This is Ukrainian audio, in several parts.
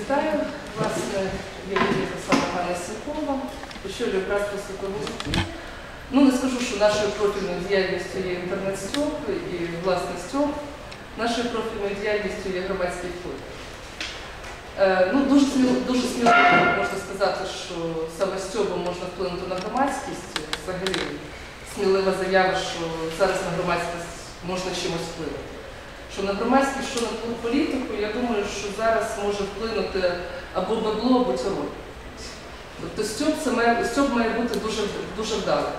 Вітаю власне, я Юлія Руслана Ганна Сінкова, очолюю братство світову. Ну, не скажу, що нашою профільною діяльністю є інтернет-стьоп і власне стьоп. Нашою профільною діяльністю є громадський вплив. Е, ну, дуже, сміло, дуже сміливо можна сказати, що саме стьобом можна вплинути на громадськість. Взагалі смілива заява, що зараз на громадськість можна чимось вплинути. Що на громадськість, що на політику, я думаю, що зараз може вплинути або бабло, або тюрму. Тобто стьоп, це має, стьоп має бути дуже, дуже вдалий.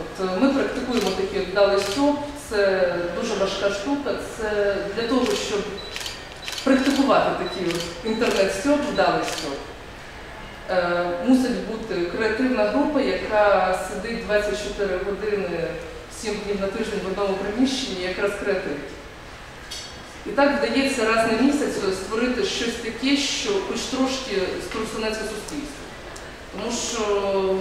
От е, ми практикуємо такий вдалий стьоп, це дуже важка штука. Це для того, щоб практикувати такий інтернет-стьоп, вдалий стьоп. Е, мусить бути креативна група, яка сидить 24 години, 7 днів на тиждень в одному приміщенні, якраз креативить. І так вдається раз на місяць створити щось таке, що хоч трошки струсунеться суспільство. Тому що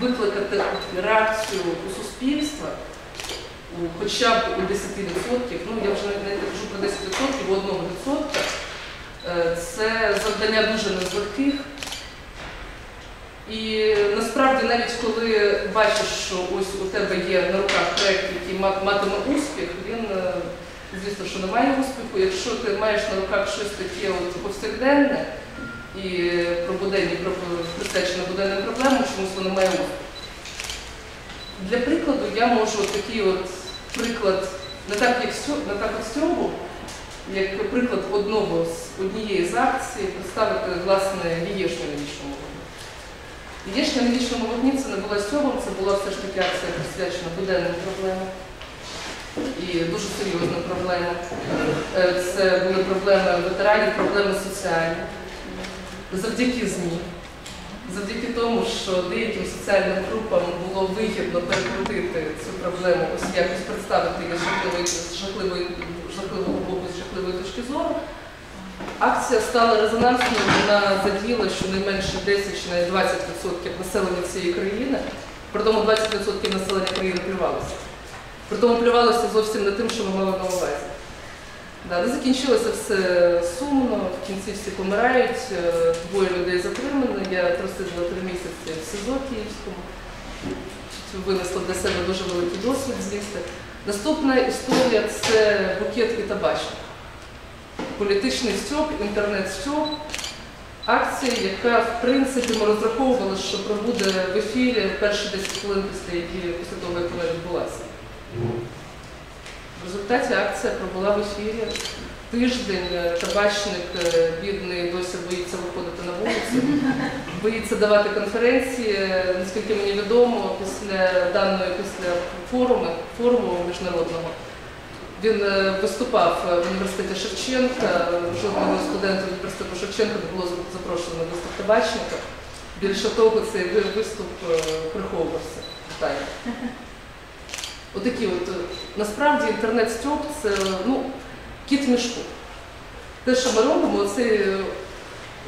викликати реакцію у суспільства хоча б у 10%, ну я вже не, кажу про 10%, у 1%, е, це завдання дуже не. І насправді навіть коли бачиш, що ось у тебе є на руках проєкт, який матиме успіх, він, е, звісно, що не має успіху. Якщо ти маєш на руках щось таке от повсякденне і про буденні, про присвячене буденним проблемам, чомусь воно має успіх. Для прикладу я можу такий от приклад, не так як не так от Стьобу, як приклад одного з однієї з акцій представити власне яєшню на вічному вогні. Яєшня на вічному вогні це не була Стьобом, це була все ж таки акція присвячена буденним проблемам і дуже серйозним проблемам. Е, Це були проблеми ветеранів, проблеми соціальні. Завдяки ЗМІ, завдяки тому, що деяким соціальним групам було вигідно перекрутити цю проблему, ось якось представити її з жахливого боку, з жахливої точки зору. Акція стала резонансною, вона заділа щонайменше 10 чи навіть 20% населення цієї країни. При тому 20% населення країни плювалося. При тому плювалося зовсім не тим, що ми мали на увазі. Да, закінчилося все сумно, в кінці всі помирають, е, двоє людей затримано. Я просиділа три місяці в СИЗО Київському. Винесла для себе дуже великий досвід звідси. Наступна історія це букет і табачник. Політичний стьоп, інтернет-стьоп. Акція, яка в принципі ми розраховували, що пробуде в ефірі перші 10 хвилин після того, як вона відбулася. В результаті акція пробула в ефірі. Тиждень е, табачник е, бідний досі боїться виходити на вулицю, боїться давати конференції. Е, Наскільки мені відомо, після даної після форуму, форуму міжнародного він виступав в університеті Шевченка. Жодного студента університету Шевченка не було запрошено на виступ табачника. Більше того, цей виступ приховувався. Питання. Отакі от, е, насправді інтернет-стьоп це ну, кіт мішку. Те, що ми робимо, оці,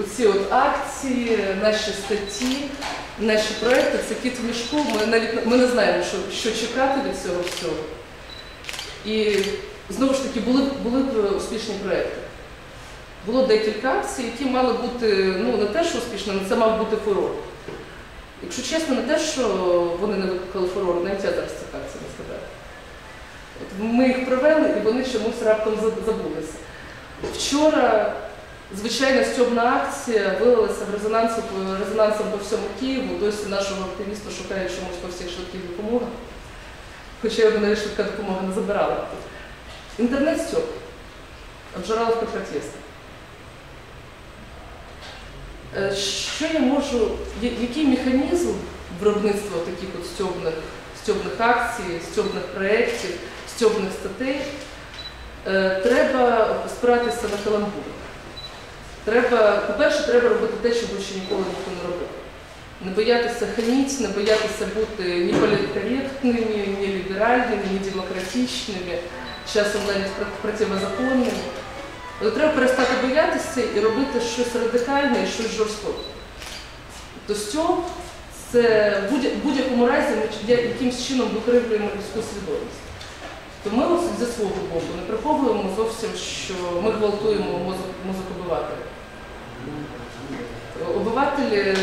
оці от акції, наші статті, наші проекти, це кіт в мішку. Ми навіть ми не знаємо, що, що чекати від цього всього. І знову ж таки були, були б успішні проекти. Було декілька акцій, які мали бути ну, не те, що успішними, це мав бути фурор. Якщо чесно, не те, що вони не викликали фурор, навіть я зараз цих акцій не ми їх провели і вони чомусь раптом забулися. Вчора звичайно стьобна акція вилилася в резонанс, резонансом по всьому Києву. Досі нашого активіста шукають чомусь по всіх швидких допомогах. Хоча його навіть швидка допомога не забирала. Інтернет стьоп. Обжираловка протест. Е, Що я можу, який механізм виробництва таких от стьобних, стьобних акцій, стьобних проєктів, стьобних статей? Е, Треба спиратися на каламбур. Треба, по-перше, треба робити те, що більше ніколи ніхто не робив. Не боятися хаміть, не боятися бути ні політкоректними, ні ліберальними, ні демократичними, часом навіть проти- противозаконними. Але треба перестати боятися і робити щось радикальне і щось жорстоке. Тобто стьоп це в будь- будь-якому разі ми ч- я- якимсь чином викривлюємо людську свідомість. То ми зі свого боку не приховуємо зовсім, що ми гвалтуємо мозок, мозок обивателя. Обивателі,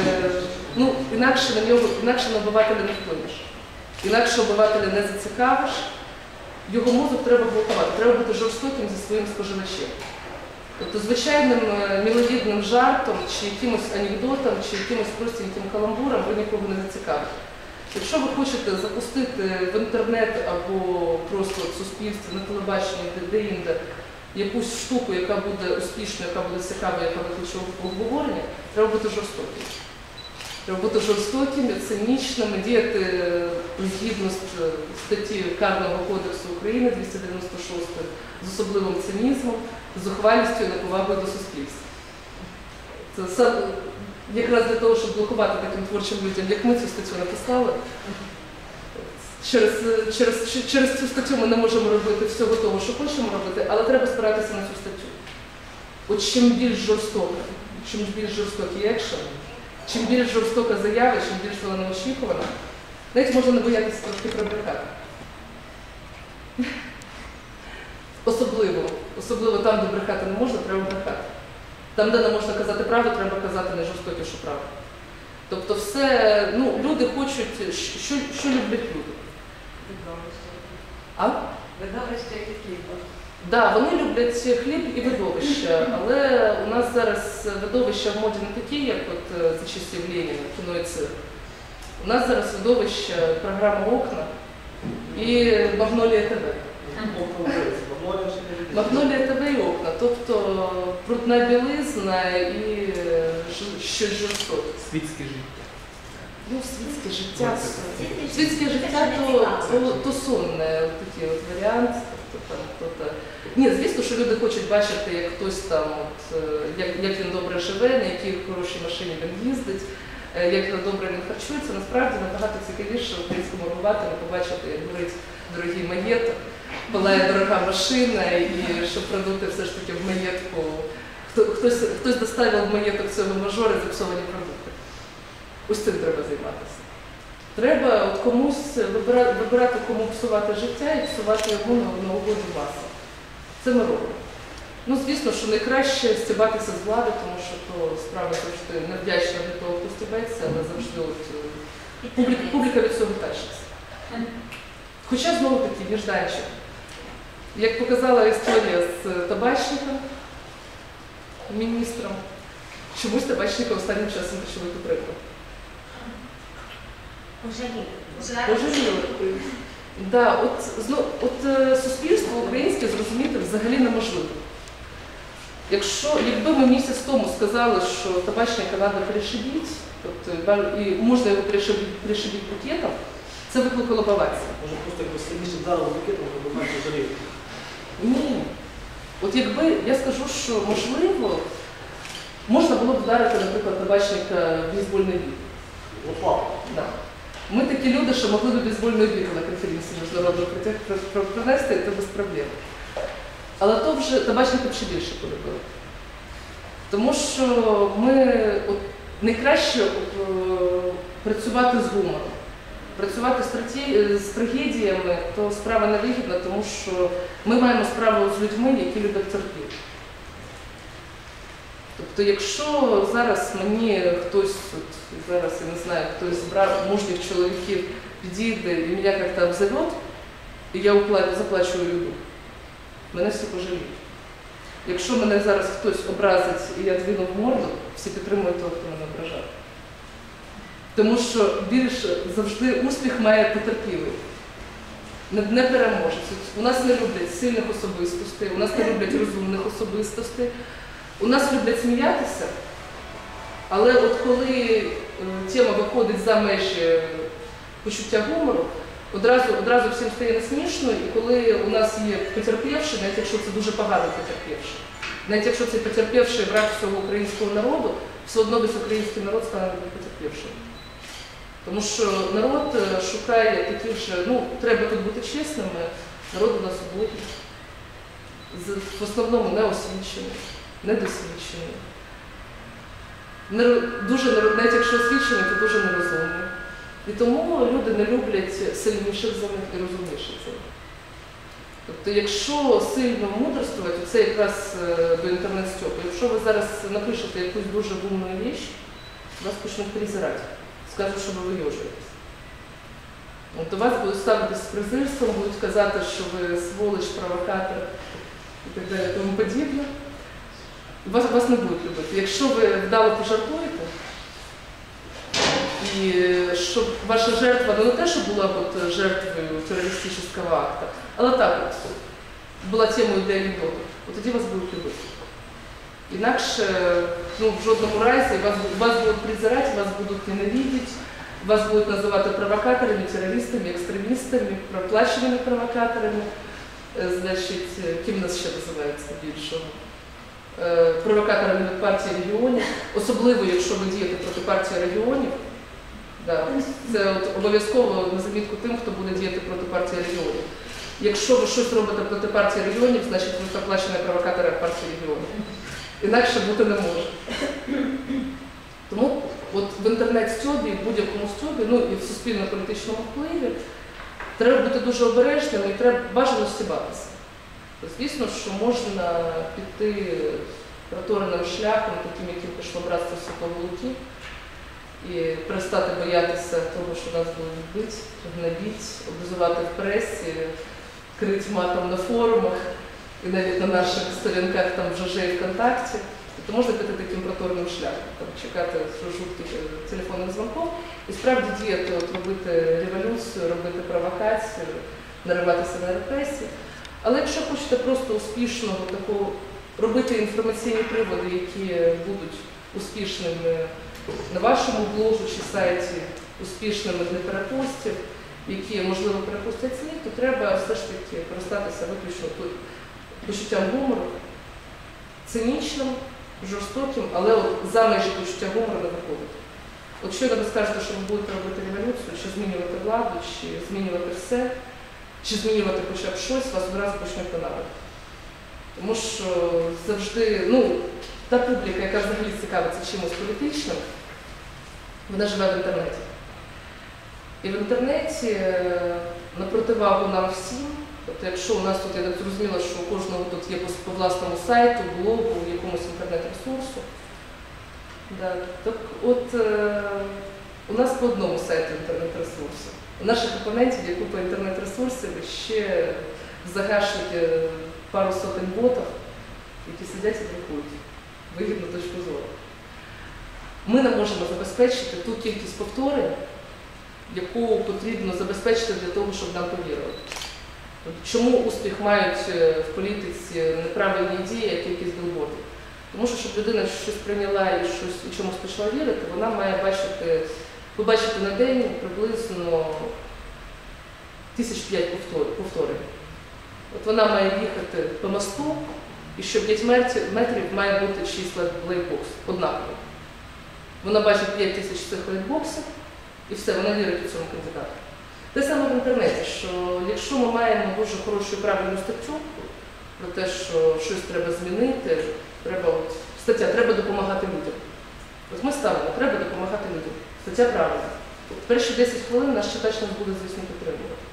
ну, інакше на нього, інакше на обивателя не вплинеш. Інакше обивателя не зацікавиш. Його мозок треба блокувати, треба бути жорстоким зі своїм споживачем. Тобто звичайним е, жартом, чи якимось анекдотом, чи якимось простеньким каламбуром ви нікого не зацікавите. Якщо ви хочете запустити в інтернет або просто в суспільстві на телебаченні, де- де-інде, якусь штуку, яка буде успішною, яка буде цікава, яка викличе обговорення, треба бути жорстоким. Треба бути жорстоким, цинічним, діяти згідно з е, статті Карного кодексу України 296 з особливим цинізмом, зухвалістю і неповагою до суспільства. Це якраз для того, щоб блокувати таким творчим людям, як ми цю статтю написали. Через, е, через, через цю статтю ми не можемо робити всього того, що хочемо робити, але треба спиратися на цю статтю. От чим більш жорстока, чим більш жорстокий екшен, чим більш жорстока заява, чим більш вона неочікувана, навіть можна не боятися трошки прибрехати. Особливо, особливо там, де брехати не можна, треба брехати. Там, де не можна казати правду, треба казати найжорстокішу правду. Тобто все, ну, люди хочуть, що, що люблять люди. А? Видовище і хліба. Да, вони люблять хліб і видовища, але у нас зараз видовища в моді не такі, як от е, за часів Леніна, кіно і цирк. У нас зараз видовища програма Окна і Магнолія ТВ. Магнолія ТВ і окна, тобто брудна білизна і е, щось жорстоке. Світське життя. Ну, світське життя. Світське життя то, то, то сонне такий от варіант. Тобто там. Ні, звісно, що люди хочуть бачити, як хтось там, от, е, як, як він добре живе, на якій хорошій машині він їздить, як добре він харчується. Насправді набагато цікавіше українському обивателю побачити, як горить дорогий маєток, палає дорога машина, і щоб продукти все ж таки в маєтку. Хто, хтось, хтось доставив маєток цього мажора зіпсовані продукти. Ось цим треба займатися. Треба от комусь вибирати, вибирати, кому псувати життя і псувати йому на, на угоду маси. Це ми робимо. Ну, звісно, що найкраще стібатися з влади, тому що то справа завжди невдячна для того, хто стібається, але завжди от, е, публіка, публіка від цього тащиться. Хоча знову таки нежданчик. Як показала історія з е, табачником, міністром, чомусь табачника останнім часом почали прикро. Пожаліли. Да, от, зно- от е, суспільство українське зрозуміти взагалі неможливо. Якщо, якби ми місяць тому сказали, що табачника треба перешибіть, тобто, і можна його перешибіть пакетом, це викликало б овацію. Може просто якось сильніше вдарило ракетом, щоб менше жалів. Ні. От якби я скажу, що можливо, можна було б вдарити, наприклад, табачника в бейсбольний бік. Лопата. Да. Ми такі люди, що могли б бейсбольну бігу на конференції міжнародного при- при- при- принести, це без проблем. Але то вже табачники ще більше полюбили. Тому що ми от, найкраще от, е, працювати з гумором. Працювати з, траті- з трагедіями, то справа невигідна, тому що ми маємо справу з людьми, які люблять терпіти. Тобто, якщо зараз мені хтось, от, зараз я не знаю, хтось з мужніх чоловіків підійде і мене як-то обзовет, і я заплачу люду, мене всі пожаліють. Якщо мене зараз хтось образить і я двину в морду, всі підтримують того, хто мене ображав. Тому що більш завжди успіх має потерпілий. Не, переможець. У нас не люблять сильних особистостей, у нас не люблять розумних особистостей. У нас люблять сміятися, але от коли е, тема виходить за межі почуття гумору, одразу, одразу всім стає не смішно, і коли у нас є потерпівший, навіть якщо це дуже поганий потерпівший, навіть якщо це потерпівший враг всього українського народу, все одно весь український народ стане потерпівшим. Тому що народ е, шукає таких же, ну, треба тут бути чесними, народ у нас облогий, в основному неосвічений, недосвідчений. Дуже, навіть якщо освічений, то дуже нерозумний. І тому люди не люблять сильніших за них і розумніших за них. Тобто, якщо сильно мудрствувати, це якраз е, до інтернет-стьопу. Якщо ви зараз напишете якусь дуже гумну річ, вас почнуть презирати. Скажуть, що ви вийожуєтесь. До вас будуть ставитись з презирством, будуть казати, що ви сволоч, провокатор і так далі, тому подібне. Вас, вас не будуть любити. Якщо ви вдало пожартуєте, і щоб ваша жертва ну, не те, що була от жертвою терористичного акта, але так от була темою для анекдоту, от тоді вас будуть любити. Інакше ну, в жодному разі вас, вас будуть презирати, вас будуть ненавидіти, вас будуть називати провокаторами, терористами, екстремістами, проплаченими провокаторами. Значить, ким нас ще називається більшого? Провокаторами від партії регіонів, особливо якщо ви дієте проти партії регіонів. Да. Це от обов'язково на замітку тим, хто буде діяти проти партії регіонів. Якщо ви щось робите проти партії регіонів, значить ви проплачені провокатори партії регіонів. Інакше бути не може. Тому от в інтернет-стьобі, в будь-якому стьобі, ну і в суспільно-політичному впливі, треба бути дуже обережним і треба бажано стібатися. Звісно, що можна піти протореним шляхом, таким, яким пішло братство Святого Луки, і перестати боятися того, що нас будуть бити, гнобити, обзивати в пресі, крити матом на форумах і навіть на наших сторінках там в ЖЖ і ВКонтакті. Тобто можна піти таким проторним шляхом, там, чекати жутких е, телефонних дзвонків і справді діяти, от, робити революцію, робити провокацію, нариватися на репресії. Але якщо хочете просто успішного такого робити інформаційні приводи, які будуть успішними на вашому блозі чи сайті, успішними для перепостів, які можливо перепустять слід, то треба все ж таки користатися виключно тут почуттям гумору, цинічним, жорстоким, але от за межі почуття гумору не виходить. От щойно ви скажете, що ви будете робити революцію, чи змінювати владу, чи змінювати все, чи змінювати хоча б щось, вас одразу почнуть ненавидити. Тому що завжди, ну, та публіка, яка взагалі цікавиться чимось політичним, вона живе в інтернеті. І в інтернеті е, на противагу нам всім, тобто якщо у нас тут, я так зрозуміла, що у кожного тут є по, власному сайту, блогу, якомусь інтернет-ресурсу, да, так от е, у нас по одному сайту інтернет-ресурсу. У наших опонентів є купа інтернет-ресурсів ще в загашники пару сотень ботів, які сидять і друкують вигідну точку зору. Ми не можемо забезпечити ту кількість повторень, яку потрібно забезпечити для того, щоб нам повірили. Чому успіх мають е, в політиці неправильні дії, як якісь білборди? Тому що, щоб людина щось прийняла і щось і чомусь почала вірити, вона має бачити, ви на день приблизно тисяч п'ять повтор- повторень. От вона має їхати по мосту, і що 5 метрів, має бути числа лайтбокс, однаково. Вона бачить 5 тисяч цих лайтбоксів, і все, вона вірить у цьому кандидату. Те саме в інтернеті, що якщо ми маємо дуже хорошу і правильну статтю про те, що щось треба змінити, треба от, стаття, треба допомагати людям. От ми ставимо, треба допомагати людям. Стаття правильна. Перші 10 хвилин наш читач нас буде, звісно, підтримувати.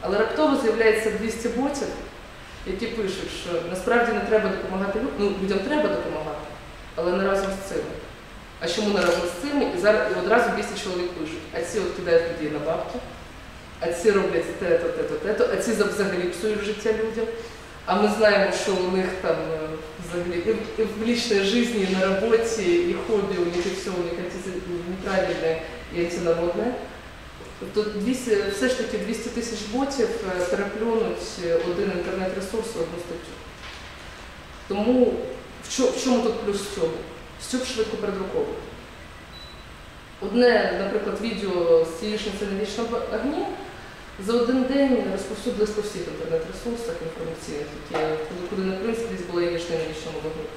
Але раптово з'являється 200 ботів, які пишуть, що насправді не треба допомагати людям, ну, людям треба допомагати, але не разом з цим. А чому не разом з цим? І зараз і одразу 200 чоловік пишуть, а ці от кидають людей на бабки, а ці роблять те-то, те-то, те-то, а ці взагалі псують життя людям. А ми знаємо, що у них там е, взагалі і в, личной житті, на роботі, і хобі у них і все, у них неправильне і антинародне. Тобто 200, все ж таки 200 тисяч ботів е, переплюнуть е, один інтернет-ресурс в одну статтю. Тому в чому, в тут плюс Стьобу? Стьоб швидко передруковує. Одне, наприклад, відео з яєчниці на вічному огні за один день розповсюдилось по всіх інтернет-ресурсах інформаційних, які, куди, на принципі була яєчня на вічному вогні.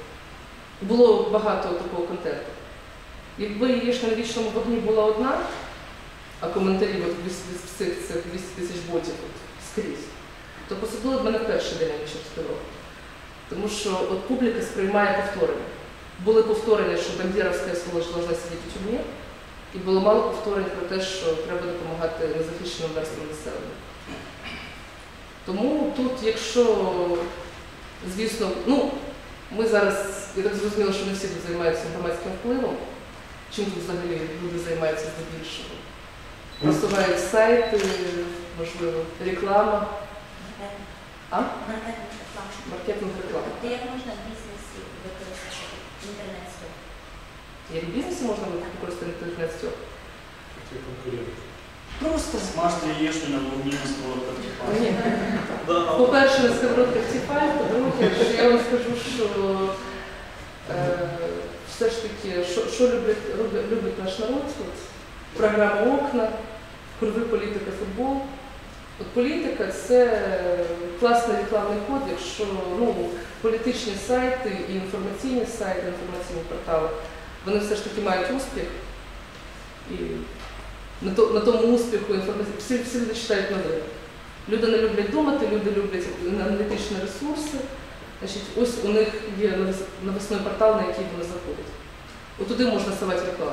Було багато такого контенту. Якби яєчня на вічному вогні була одна, а коментарі от всіх цих 200 тисяч ботів от скрізь, то посадили б мене перший день, через півроку. Тому що от публіка сприймає повторення. Були повторення, що Бандєровська сволоч должна сидіти у тюрмі, і було мало повторень про те, що треба допомагати незахищеним верствам населення. Тому тут, якщо, звісно, ну, ми зараз, я так зрозуміла, що не всі тут займаються громадським впливом. Чим тут взагалі люди займаються здебільшого? Просувають сайти, можливо, реклама, а? Маркетинг реклама. маркетинг реклама. Тобто як можна в бізнесі використати інтернет сток? Як в бізнесі можна використати інтернет стьоп? Просто Смажте яєчню на вогні на сковородках Ні. По-перше, на сковородках Тіфаль, по-друге, я вам скажу, що е, все ж таки, що, любить, наш народ, програма Окна, круги політика, футбол. От політика це класний рекламний код, якщо ну, політичні сайти і інформаційні сайти, інформаційні портали, вони все ж таки мають успіх. І на, то, на тому успіху інформації всі, всі люди читають новини. Люди не люблять думати, люди люблять аналітичні ресурси. Значить, ось у них є навіс- портал, на який вони заходять. От туди можна ставати рекламу.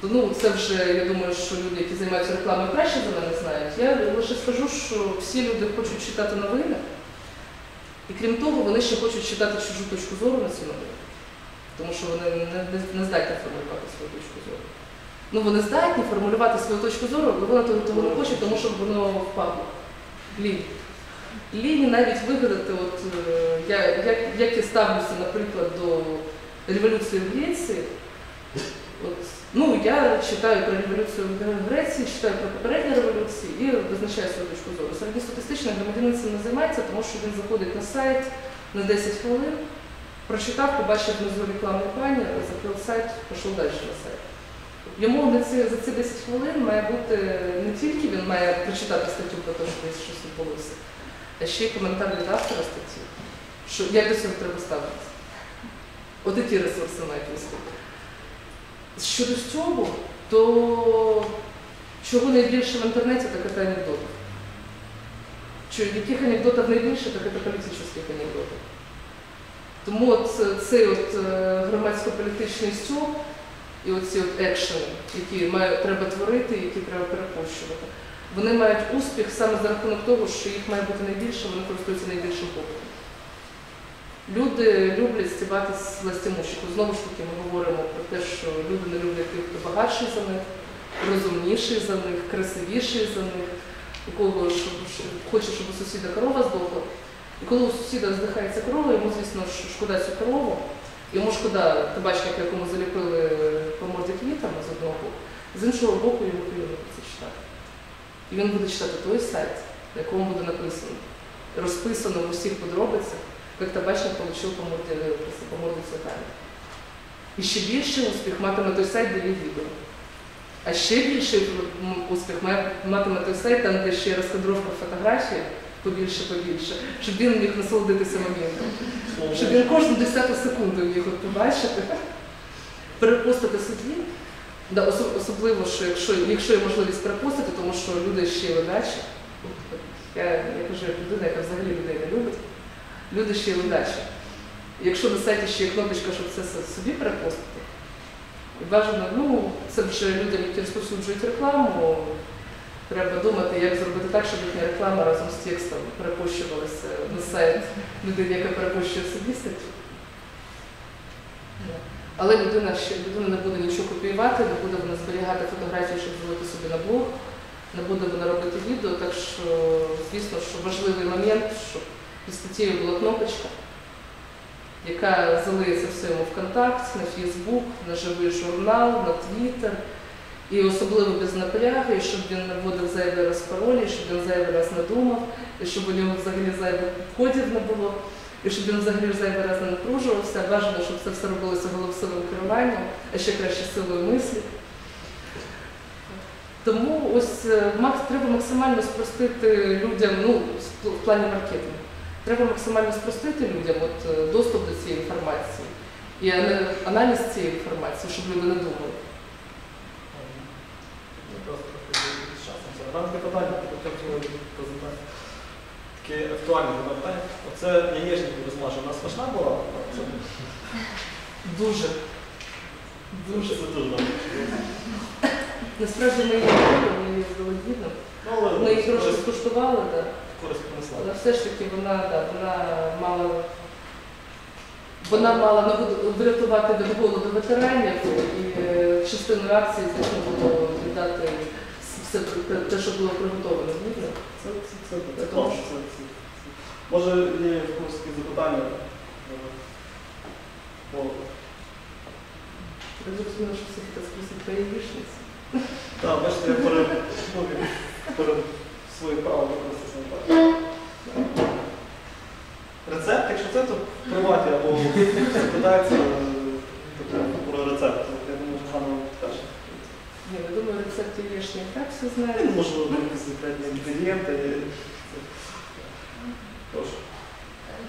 Тобто, ну, це вже, я думаю, що люди, які займаються рекламою, краще за мене знають. Я лише скажу, що всі люди хочуть читати новини, і крім того, вони ще хочуть читати чужу точку зору на ці новини. Тому що вони не, не, не здатні формулювати свою точку зору. Ну, вони здатні формулювати свою точку зору, але вони того- не хочуть, тому що воно впадло. Лінь. Лінь навіть вигадати, от, е, я, як, як я ставлюся, наприклад, до революції в Греції. От, ну, я читаю про революцію в Греції, читаю про попередні революції і визначаю свою точку зору. Середньостатистичний громадянин цим не займається, тому що він заходить на сайт на 10 хвилин, прочитав, побачив внизу рекламну пані, закрив сайт, пішов далі на сайт. Йому на ці, за ці 10 хвилин має бути не тільки він має прочитати статтю про те, що десь щось відбулося, а ще й коментар від автора статті, що як до цього треба ставитися. От і ті ресурси мають успіх. Щодо цього, то чого найбільше в інтернеті, так це анекдотів. Що, яких анекдотів найбільше, так це політичних анекдотів. Тому от цей от е, громадсько-політичний стьоп і оці от екшени, які має, треба творити, які треба перепущувати, вони мають успіх саме за рахунок того, що їх має бути найбільше, вони користуються найбільшим попитом. Люди люблять стібати з. Знову ж таки, ми говоримо про те, що люди не люблять тих, хто багатший за них, розумніший за них, красивіший за них, у кого щоб, хоче, щоб у сусіда корова здохла. І коли у сусіда здихається корова, йому, звісно, шкода цю корову, йому шкода табачника, якому заліпили по морді квітами з одного боку, з іншого боку йому приємно це читати. І він буде читати той сайт, на якому буде написано, розписано в усіх подробицях, як табачник отримав по морді, по морді цвітами. І ще більший успіх матиме той сайт, де є відео. А ще більший успіх матиме той сайт, там, де ще є розкадровка фотографії, побільше, побільше, щоб він міг насолодитися моментом. Щоб він кожну десяту секунду міг побачити, перепостити собі. Да, особливо, що якщо, якщо є можливість перепостити, тому що люди ще й. Я, я кажу, як людина, яка взагалі людей не любить, люди ще й ледачі. Якщо на сайті ще є кнопочка, щоб це собі перепостити, бажано, ну, це вже людям, які розповсюджують рекламу, треба думати, як зробити так, щоб їхня реклама разом з текстом перепущувалася на сайт людини, яка перепущує собі статтю. Але людина ще людина не буде нічого копіювати, не буде вона зберігати фотографії, щоб зробити собі на блог, не буде вона робити відео, так що, звісно, що важливий момент, щоб під статтєю була кнопочка, яка залиється в контакт, на Фейсбук, на живий журнал, на Твіттер. І особливо без напрягу, і щоб він не вводив зайвий раз паролі, щоб він зайвий раз не думав, і щоб у нього взагалі зайвих входів не було, і щоб він взагалі зайвий раз не напружувався. Бажано, щоб це все робилося голосовим керуванням, а ще краще силою мислі. Тому ось е, треба максимально спростити людям, ну, в плані маркетингу. Треба максимально спростити людям от, е, доступ до цієї інформації і аналіз цієї інформації, щоб люди не думали. Ранке питання, почав твою. Таке актуальне питання. Оце яєчник маші. У нас смачна була? Дуже. Дуже. це дуже добре. Насправді ми її робили, ми її здали. Ну, Ми її трошки скуштували, да. Користь принесла. Але все ж таки вона, да, вона мала. Вона мала врятувати від голоду ветеранів і е, частину акції звісно було віддати все те- те, що було приготовлено. Це, це, це, Це це, це- це-. Може, є когось запитання? О, Я зрозуміла, що все таке спросить про яєчниці. Так, бачите, я перед, ну, своє право використати не. Рецепт, якщо це, то в приваті або питається про рецепт. Я думаю, що Ганна теж. Ні, я думаю, рецепт яєчні і так все Ну, знають. Можливо, якісь секретні інгредієнти. Прошу.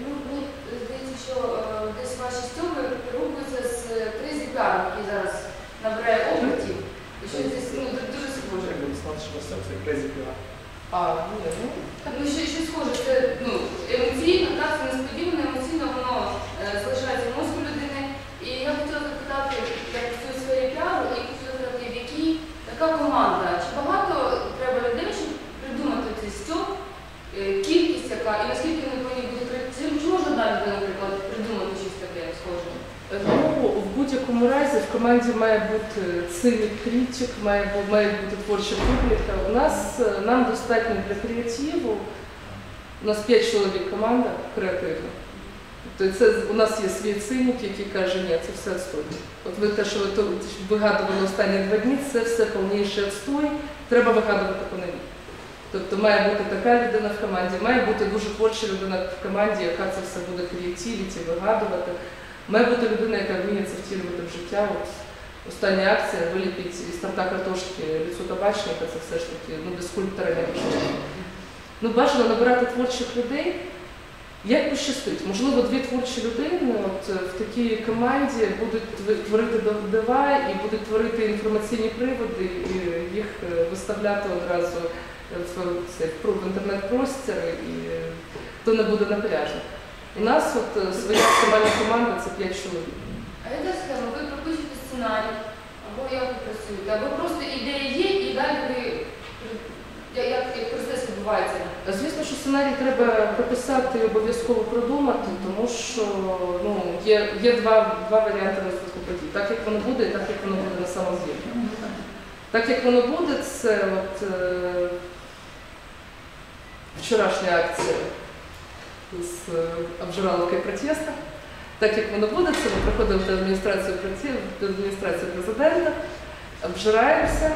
Ну, мені здається, що е, десь ваші стьоми рухаються з кризи піару, який зараз набирає обертів. І що десь ну, дуже схоже. Як би знати, що це крейзі піар. А, ну, Так, ну, щось схоже, це ну, емоційно, так, це несподівано, емоційно воно е, залишається в мозку людини. І я хотіла запитати, як в цій сфері піару, і хотіла запитати, в якій така команда, чи багато треба людей, щоб придумати цей стьоп, е, кількість яка, і наскільки вони повинні бути креативними, чи можна далі, наприклад, придумати щось таке схоже? Ну, в будь-якому разі в команді має бути цинік критик, має, бути творча публіка. У нас е, нам достатньо для креативу. У нас 5 чоловік команда креативна. Тобто це у нас є свій цинік, який каже, ні, це все отстой. От ви те, що ви вигадували останні два дні, це все повніший отстой, треба вигадувати по-нові. Тобто має бути така людина в команді, має бути дуже творча людина в команді, яка це все буде креативіті, вигадувати. Має бути людина, яка вміє це втілювати в життя. От остання акція виліпіть із торта картошки ліцу табачника, це все ж таки ну, без скульптора не пішло. Ну, бажано набирати творчих людей. Як пощастить? Можливо, дві творчі людини от, е, в такій команді будуть творити див- дива і будуть творити інформаційні приводи, і їх е, виставляти одразу в, в про- в інтернет-простір, і е, то не буде напряжно. У нас от своя оптимальна команда це 5 чоловік. А яка схема? Ви сценарій, або як ви працюєте, або просто ідея є, і далі ви як, як, процес відбувається? Звісно, що сценарій треба прописати і обов'язково продумати, тому що ну, є, є два, два варіанти розвитку подій. Так як воно буде, і так як воно буде на самом ділі. Так як воно буде, це от, е, вчорашня акція з е, обжираловкою протесту. Так як воно буде, це ми приходимо до адміністрації, до адміністрації президента, обжираємося,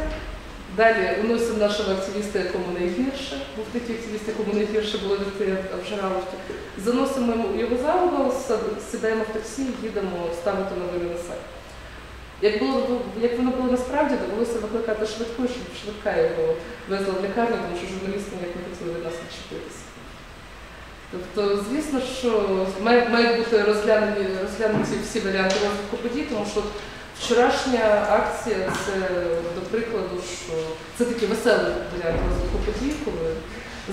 Далі уносимо нашого активіста, якому найгірше, був такий активіст, якому найгірше було від цієї обжираловки. Заносимо його за угол, сідаємо в таксі, їдемо ставити новини на сайт. Як, було, як воно було насправді, довелося викликати швидку, щоб швидка його везла в лікарню, тому що журналісти ніяк не хотіли від нас відчепитися. Тобто, звісно, що мають, бути розглянені, розглянуті всі варіанти розвитку подій, тому що Вчорашня акція це, до прикладу, що це такий веселий варіант розвитку подій, коли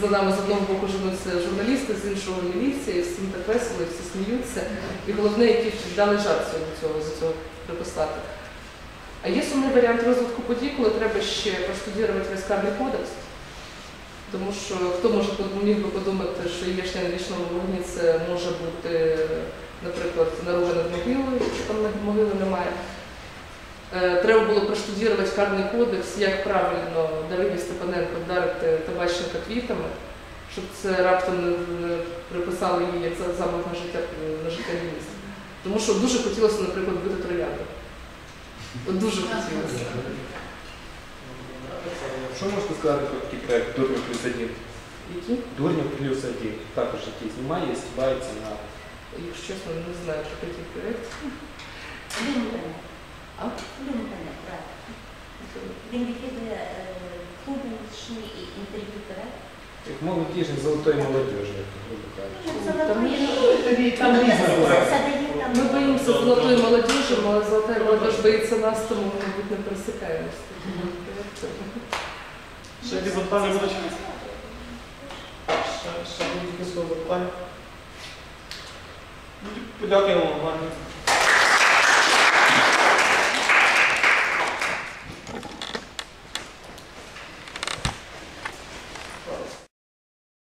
за нами з одного боку женуться журналісти, з іншого міліція, і всім так весело, і всі сміються. І головне, які дали жарт цього, цього, з цього приписати. А є сумний варіант розвитку подій, коли треба ще проштудірувати весь карний кодекс. Тому що хто може міг би подумати, що яєчня на вічному вогні це може бути, наприклад, наруга над могилою, якщо там могили немає. Е, Треба було проштудірувати карний кодекс, як правильно Дарині Степаненко вдарити табачника квітами, щоб це раптом не, приписали їй як за- замах на життя на життя міністра. Тому що дуже хотілося, наприклад, бити троянду. Дуже хотілося. Що можете сказати про такий проект Дурнів плюс один? Які? Дурнів плюс один. Також який знімає і співається на Якщо чесно, не знаю, про який проєкт. Люмпен. А? Люмпен, так. Він відвідує е, і інтерв'ю проект. як молодіжний золотої молодіжі, як грубо кажучи. Ну, Там золотої, є- ну, різне буває. Ми боїмося золотої молодіжі, але золота молодіж боїться нас, тому ми, мабуть, не пересикаємося. Ще якісь запитання будуть? Ще, будуть якісь запитання? Ну, Подякуємо вам.